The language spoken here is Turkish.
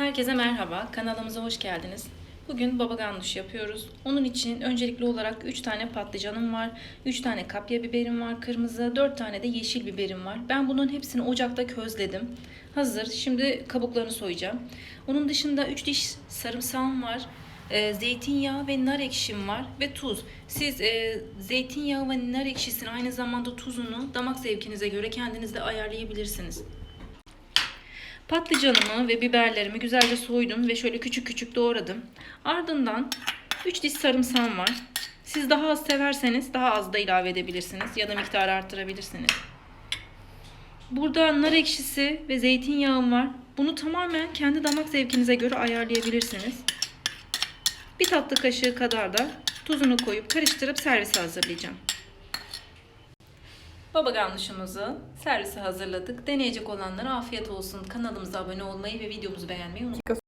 Herkese merhaba, kanalımıza hoş geldiniz. Bugün baba ganoush yapıyoruz. Onun için öncelikli olarak 3 tane patlıcanım var, 3 tane kapya biberim var kırmızı, 4 tane de yeşil biberim var. Ben bunun hepsini ocakta közledim. Hazır. Şimdi kabuklarını soyacağım. Onun dışında 3 diş sarımsağım var. e, zeytinyağı ve nar ekşim var ve tuz. Siz e, zeytinyağı ve nar ekşisini aynı zamanda tuzunu damak zevkinize göre kendiniz de ayarlayabilirsiniz. Patlıcanımı ve biberlerimi güzelce soydum ve şöyle küçük küçük doğradım. Ardından 3 diş sarımsağım var. Siz daha az severseniz daha az da ilave edebilirsiniz ya da miktarı arttırabilirsiniz. Burada nar ekşisi ve zeytinyağım var. Bunu tamamen kendi damak zevkinize göre ayarlayabilirsiniz. Bir tatlı kaşığı kadar da tuzunu koyup karıştırıp servise hazırlayacağım. Baba ganuşumuzu servise hazırladık. Deneyecek olanlara afiyet olsun. Kanalımıza abone olmayı ve videomuzu beğenmeyi unutmayın.